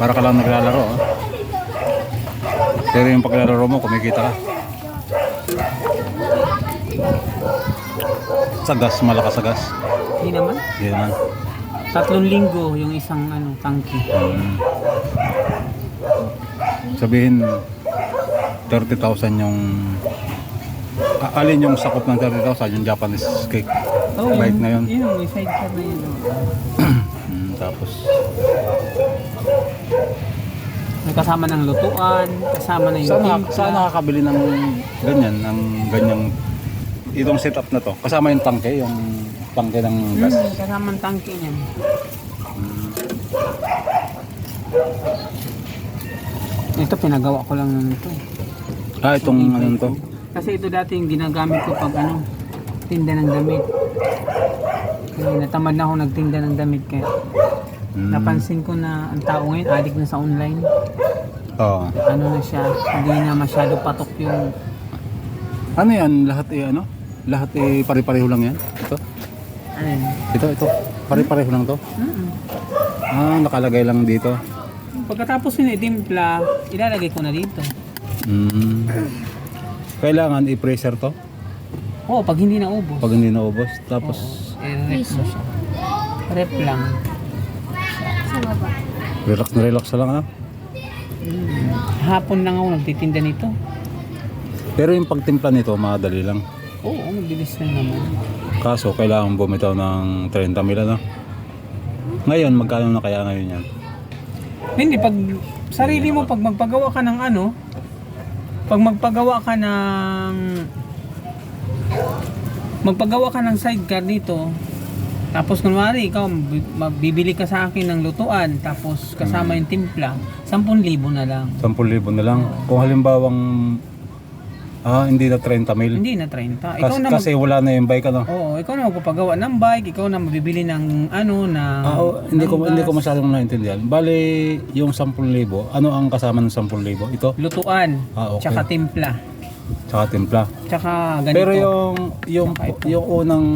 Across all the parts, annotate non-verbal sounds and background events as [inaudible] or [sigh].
Para ka lang naglalaro. ah. Pero yung paglalaro mo, kumikita ka. Sa gas, malakas sa gas. Hindi naman. Hindi naman. Tatlong linggo yung isang ano, tangki. Hmm. Sabihin, 30,000 yung... A- alin yung sakop ng 30,000? Yung Japanese cake. Oh, Bike yung- na yun. Yun, may sidecar na yun. Hmm, [clears throat] tapos, May kasama ng lutuan, kasama na yung saan, timpla. saan nakakabili ng ganyan, ng ganyang itong setup na to? Kasama yung tangke, yung tangke ng gas. Hmm, kasama ng tangki niyan. Ito pinagawa ko lang ng ito. Ah, itong ano to? Kasi ito dati yung ginagamit ko pag ano, tinda ng damit. Kaya natamad na ako nagtinda ng damit kaya Hmm. napansin ko na ang tao ngayon addict na sa online. Oo. Ano na siya, hindi na masyado patok yung Ano yan? Lahat eh, ano? Lahat eh, pare-pareho lang yan? Ito? ano yun. Ito, ito. Pare-pareho lang to? Mm-mm. Ah, nakalagay lang dito. Pagkatapos yun itimpla, ilalagay ko na dito. Hmm. Kailangan i-pressure to Oo, pag hindi na ubos. pag hindi naubos. Tapos, I-rep mo siya. Rep lang. Baba. relax na relax na lang ah. Mm. Hapon lang ako nagtitinda nito. Pero yung pagtimpla nito, madali lang. Oo, mabilis lang naman. Kaso, kailangan bumitaw ng 30 mil ano? Ngayon, magkano na kaya ngayon yan? Hindi, pag sarili mo, pag magpagawa ka ng ano, pag magpagawa ka ng magpagawa ka ng sidecar dito, tapos kunwari, ikaw, bi- bibili ka sa akin ng lutuan, tapos kasama yung timpla, 10,000 na lang. 10,000 na lang. Kung halimbawang, ah, hindi na 30 mil. Hindi na 30. Ikaw Kasi, na mag- kasi wala na yung bike ano? Oo, ikaw na magpapagawa ng bike, ikaw na mabibili ng ano na Ah, oh, hindi ko hindi ko masyadong naintindihan. Bali, yung 10,000, ano ang kasama ng 10,000? Ito? lutuan, Ah, okay. tsaka timpla, Tsaka timpla. tsaka ganito. Pero yung yung Tsaka ito. yung unang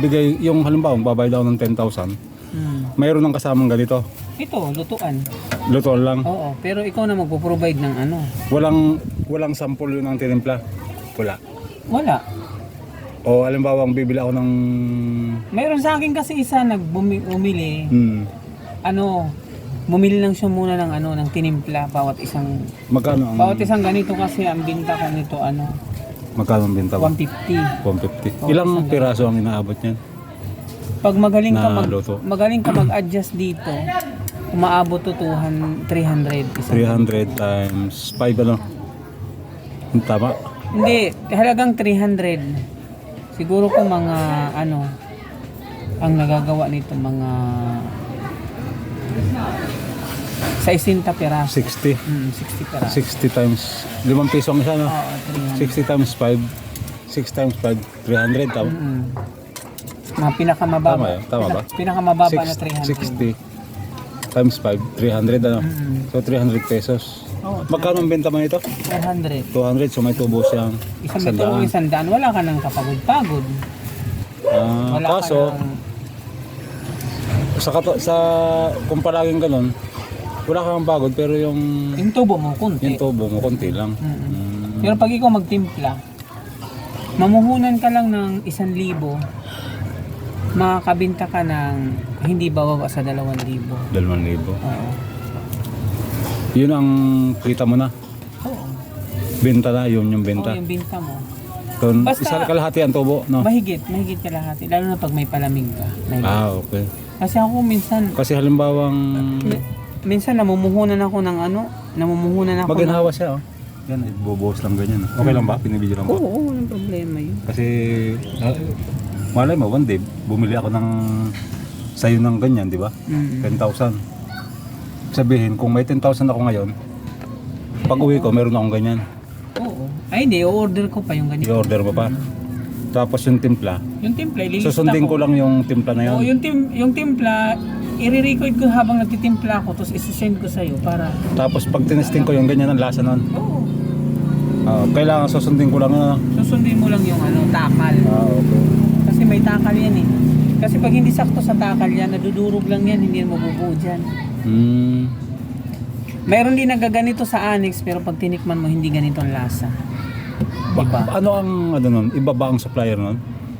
bigay yung halimbawa babayad ako ng 10,000, Hmm. mayroon ng kasamang ganito. Ito, lutuan. Luto lang. Oo, pero ikaw na magpo-provide ng ano. Walang walang sample yun ng tinimpla. Wala. Wala. O halimbawa ang bibili ako ng Mayroon sa akin kasi isa nagbumili, hmm, ano, bumili lang siya muna ng ano, ng tinimpla bawat isang magkano ang bawat isang ganito kasi ang binta ko nito ano, magkano ang benta mo? 150. 150. Oh, Ilang isang piraso ang inaabot niyan? Pag magaling ka Na mag luto. magaling ka mag-adjust dito, umaabot to 200, 300 isang 300 times 5 ano? Tama. Hindi, halagang 300. Siguro kung mga ano ang nagagawa nito mga 60 piraso. 60. Mm, 60 piraso. 60 times 5 piso ang isa no? Oo, 300. 60 times 5 6 times 5 300 tama. Mm. Mga pinakamababa. Tama yun, tama ba? Pina- Pinakamababa na Six- 300. 60 times 5 300 ano? Mm. So 300 pesos. Oo, Magkano ang benta mo nito? 300. 200 so may tubo siyang Isang may tulong isang daan, wala ka nang kapagod-pagod. Ah, Wala kaso ka nang... sa sa kung palaging ganun, wala kang pagod pero yung Yung tubo mo, kunti. yung tubo mo konti lang. Mm. Pero pag ikaw magtimpla, mamuhunan ka lang ng isang libo, makakabinta ka ng hindi bababa sa dalawang libo. 2,000. Oo. Yun ang kita mo na. Oo. Benta na, yun yung Oo, benta. yung binta mo. Doon, Basta- isa kalahati ang tubo, no? Mahigit, mahigit ka lahat. Lalo na pag may palamig ka. Mahigit. Ah, okay. Kasi ako minsan, Kasi halimbawang minsan namumuhunan ako ng ano, namumuhunan ako ng... maginhawa siya, oh. Yan, ibubuhos lang ganyan. oh. Okay lang ba? Pinibidyo lang Oo, ba? oo, walang problema yun. Kasi, ah, malay mo, one day, bumili ako ng sayo ng ganyan, di ba? Mm. 10,000. Sabihin, kung may 10,000 ako ngayon, pag uwi ko, meron akong ganyan. Oo. Ay hindi, o-order ko pa yung ganito. I-order mo pa. Tapos yung timpla, Yung timpla, ililista susundin ko lang yung timpla na Oo, yun. yung, tim yung timpla, i-record ko habang nagtitimpla ako, tapos isi-send ko sa'yo para... Tapos pag tinesting ko yung ganyan ang lasa nun, Oo. ah, kailangan susundin ko lang yun. ah. Susundin mo lang yung ano, takal. Ah, okay. Kasi may takal yan eh. Kasi pag hindi sakto sa takal yan, nadudurog lang yan, hindi yan mabubuo dyan. Hmm. Mayroon din nagaganito sa annex pero pag tinikman mo hindi ganito ang lasa. Ba- Diba? ano ang ano nun? Iba ba ang supplier nun?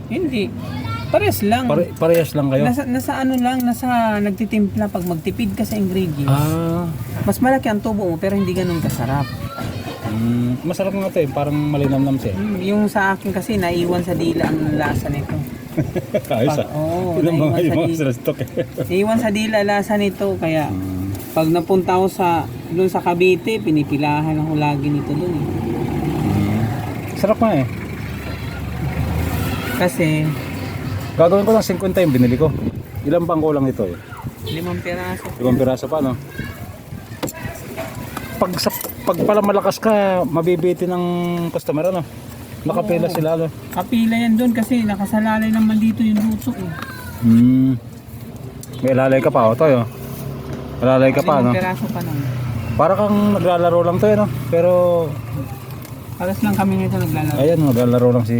Hindi. Pares lang. Pare, parehas lang kayo? Nasa, nasa ano lang, nasa nagtitimpla pag magtipid ka sa ingredients. Ah, Mas malaki ang tubo mo pero hindi ganun kasarap. mm, masarap nga ito eh. Parang malinamnam siya. Mm, yung sa akin kasi naiwan sa dila ang lasa nito. [laughs] Ayos ah. oo, mga, naiwan sa mga di- sila stock eh. Naiwan sa dila lasa nito kaya Mm, pag napunta ako sa doon sa Cavite, pinipilahan ako lagi nito doon eh. mm. Sarap nga eh. Kasi Gagawin ko lang 50 yung binili ko. Ilang bangko lang ito eh. limang piraso. Ibang piraso pa no? Pag, sa, pag pala malakas ka, mabibiti ng customer ano? Nakapila Oo. sila ano? Kapila yan doon kasi nakasalalay naman dito yung luto eh. Hmm. May lalay ka pa, o Toy, oh. Lalay ka pa, limang no? piraso pa lang. Para kang naglalaro lang to, eh, no? Pero, Paras lang kami nito naglalaro. ayan, naglalaro lang si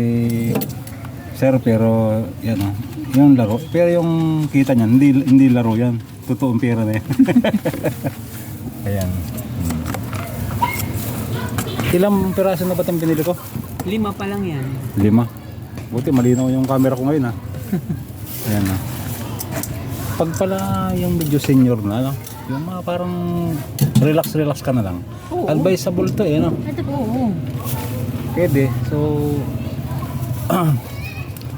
Sir, pero, yan, oh. Yung laro. Pero yung kita niyan, hindi, hindi laro yan. Totoong pera na yan. [laughs] ayan. Hmm. Ilang piraso na ba itong binili ko? Lima pa lang yan. Lima. Buti malinaw yung camera ko ngayon ha. [laughs] Ayan na. Pag pala yung medyo senior na, no? yung mga parang relax relax ka na lang. Oo. Advisable to eh, no? Ito po. Pwede. So, [clears throat]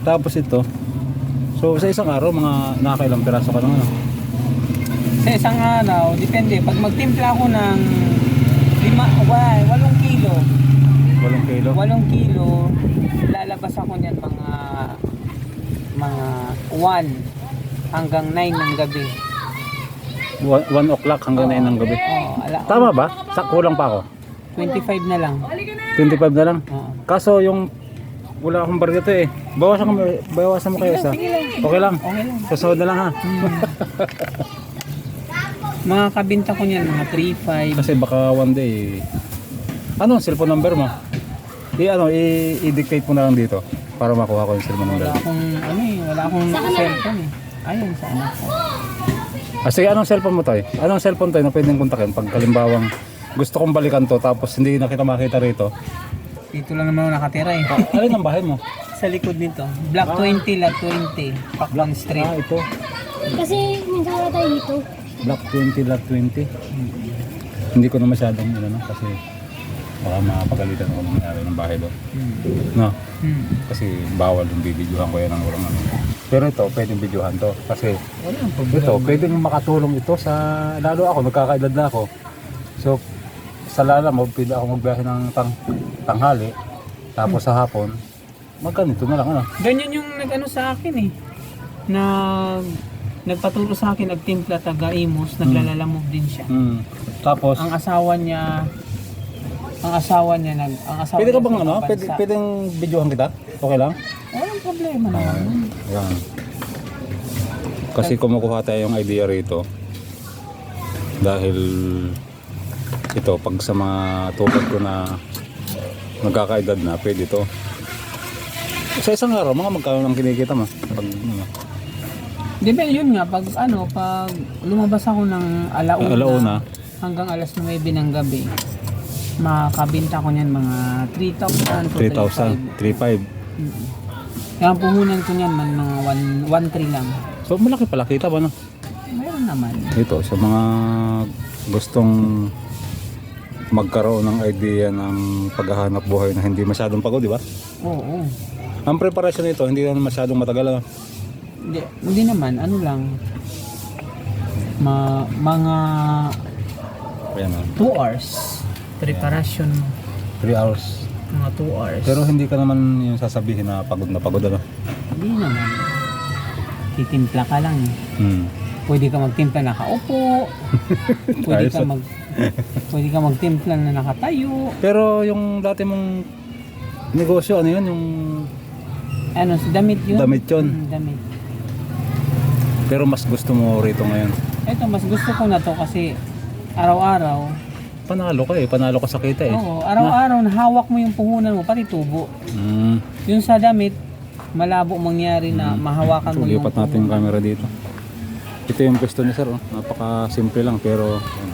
tapos ito. So, sa isang araw, mga nakakailang piraso ka naman. No? Sa isang araw, depende. Pag magtimpla ako ng lima, wa- walong kilo, Walong kilo. walong kilo, lalabas ako niyan mga mga 1 hanggang 9 ng gabi. 1 o'clock hanggang 9 ng gabi. Oh, ala, Tama ba? Sa kulang pa ako. 25 na lang. 25 na lang. Oo. Kaso yung wala akong barya to eh. Bawasan mo, bawasan mo kayo isa. Okay lang. Okay lang. Na lang ha. [laughs] Mga kabinta ko niyan, mga 3-5. Kasi baka one day, ano ang cellphone number mo? I, ano, i, i-dictate mo na lang dito para makuha ko yung cellphone number. Wala akong, ano eh, wala akong cellphone eh. Ayun, sa anak ko. Ah, sige, anong cellphone mo tayo? Anong cellphone tayo na pwedeng kontakin pag kalimbawang gusto kong balikan to tapos hindi na kita makita rito? Dito lang naman ako nakatira eh. Alin ang bahay mo? Sa likod nito. Block 20, lot 20. Paklan Street. Ah, ito. Kasi minsan wala tayo dito. Block 20, lot 20. Hindi ko na masyadong ano, kasi baka mapagalitan ako ng nangyari ng bahay doon. Hmm. No? Hmm. Kasi bawal yung bibidyohan ko yan ng walang ano. Pero ito, pwedeng videohan to. Kasi ito, pwedeng makatulong ito sa, lalo ako, nagkakaedad na ako. So, sa lala mo, pwede ako magbiyahe ng tang, tanghali. Tapos sa hapon, magkanito na lang, ano. Ganyan yung nag-ano sa akin eh. Nag nagpaturo sa akin, nagtimpla taga Imus, naglalalamog din siya. Hmm. Tapos, Ang asawa niya ang asawa niya nag ang asawa pwede ka niya bang sa ano, ibang pwede, bansa. pwedeng videohan kita? Okay lang? Walang problema naman. Ayan. Kasi kumukuha tayo yung idea rito. Dahil ito, pag sa mga tulad ko na magkakaedad na, pwede to. Sa isang araw, mga magkano lang kinikita mo? Pag, ano, Di ba yun nga pag ano pag lumabas ako ng alauna, Alauna. hanggang alas 9 ng gabi makakabinta ko niyan mga 3,000 to 3,000, 3,500. 3,500. Mm. Kaya puhunan ko niyan man mga 1 1 3 lang. So malaki pala kita ba no? Meron naman. Ito, sa mga gustong magkaroon ng idea ng paghahanap buhay na hindi masyadong pagod, di ba? Oo. Ang preparation nito, hindi na masyadong matagal. Ano? Hindi, hindi naman ano lang ma, mga Ayan, 2 hours preparation 3 hours. mga 2 hours. Pero hindi ka naman yung sasabihin na pagod na pagod ano. hindi naman. Titimpla ka lang. Hmm. Pwede ka magtimpla nakaupo. [laughs] pwede Ayos, ka ah. mag Pwede ka magtimpla na nakatayo. Pero yung dati mong negosyo, ano yun? Yung... Ano, sa damit yun? Damit yun. Mm, damit. Pero mas gusto mo rito ngayon. Ito, mas gusto ko na to kasi araw-araw, Panalo ka eh. Panalo ka sa kita eh. oo, araw-araw nahawak mo yung puhunan mo, pati tubo. Hmm. Yung sa damit, malabo mangyari na mahawakan So, mo yung lipat natin yung camera dito. Ito yung pwesto ni sir. Oh. Napaka simple lang pero ano.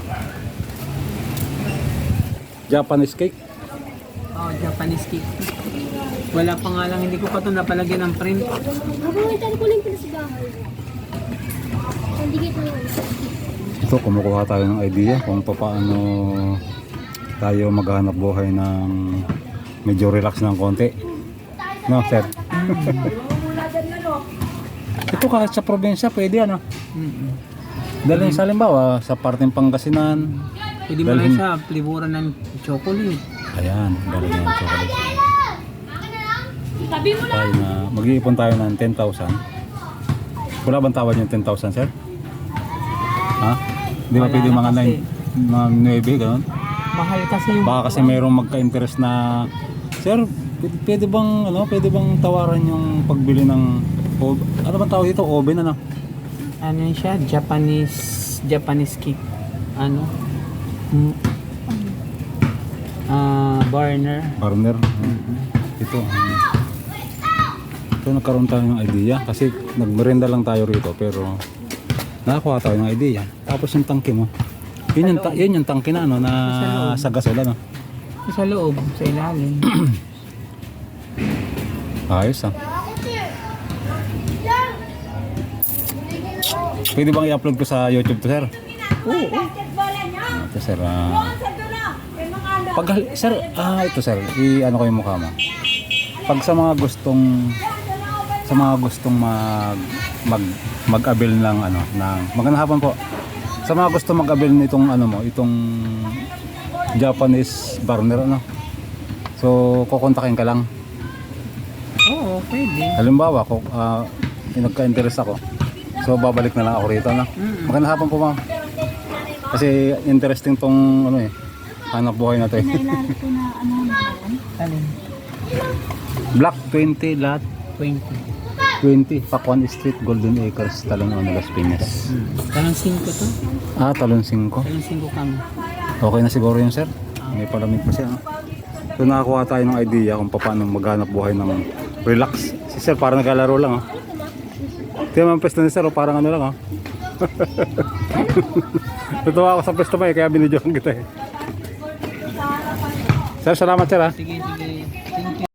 Japanese cake. Oh, Japanese cake. Wala pa nga lang, hindi ko pa ito napalagyan ng print. Mabuhitan ko lang pala sa bahay. Na yun. Ito, kumukuha tayo ng idea kung paano tayo maghanap buhay ng medyo relax ng konti. No, sir? Ito kahit sa probinsya, pwede ano. Mm-mm. Dahil sa halimbawa, sa parteng Pangasinan, Pwede mo lang Dalhin- sa fliburan ng chocolate. ayan, dahil ng chocolate. Tayo na, mag-iipon tayo ng 10,000. Wala bang tawad yung 10,000, sir? Ha? Di ba Wala pwede na mga kasi. 9, mga 9, ganun? Mahal kasi yung... Baka kasi mayroong magka-interest na Sir, p- pwede bang ano, pwede bang tawaran yung pagbili ng o- ano bang tawag dito? Oven ano? Ano yun siya? Japanese... Japanese cake. Ano? Mm. Ah, burner. Burner. Ito. um, ito nagkaroon tayo ng idea kasi nagmerenda lang tayo rito pero nakakuha tayo ng idea. Tapos yung tangke mo. Yun yung, ta- yun yung tangke na ano na sa gasol ano. Sa loob, sa ilalim. [clears throat] Ayos ah. Pwede bang i-upload ko sa YouTube to sir? Oo. Ito sir. ah. pag sir, ah ito sir, i-ano ko yung mukha mo. Pag sa mga gustong sa mga gustong mag mag mag-avail ng ano ng magandang hapon po. Sa mga gusto mag-avail nitong ano mo, itong Japanese burner ano. So, kukontakin ka lang. Oo, pwede. Halimbawa, kung uh, nagka-interest ako, so babalik na lang ako rito. No? Mm. Magandang hapon po ma'am. Kasi interesting tong ano eh, hanap buhay na to eh. Nailalit ko na ano na yun. Alin? Black 20 lot 20. 20, Pakuan Street, Golden Acres, Talon, Las Piñas. Hmm. Talong 5 to? Ah, Talon 5. Talong 5 kami. Okay na siguro yun sir. May palamig pa siya. No? So nakakuha tayo ng idea kung paano maghanap buhay ng relax. Si sir parang naglalaro lang. Oh. Tingnan mo ang pwesto ni sir, oh, parang ano lang. Oh. [laughs] Natuwa ako sa pwesto pa eh, kaya binidyohan kita eh. Sir, salamat sir ha. Sige,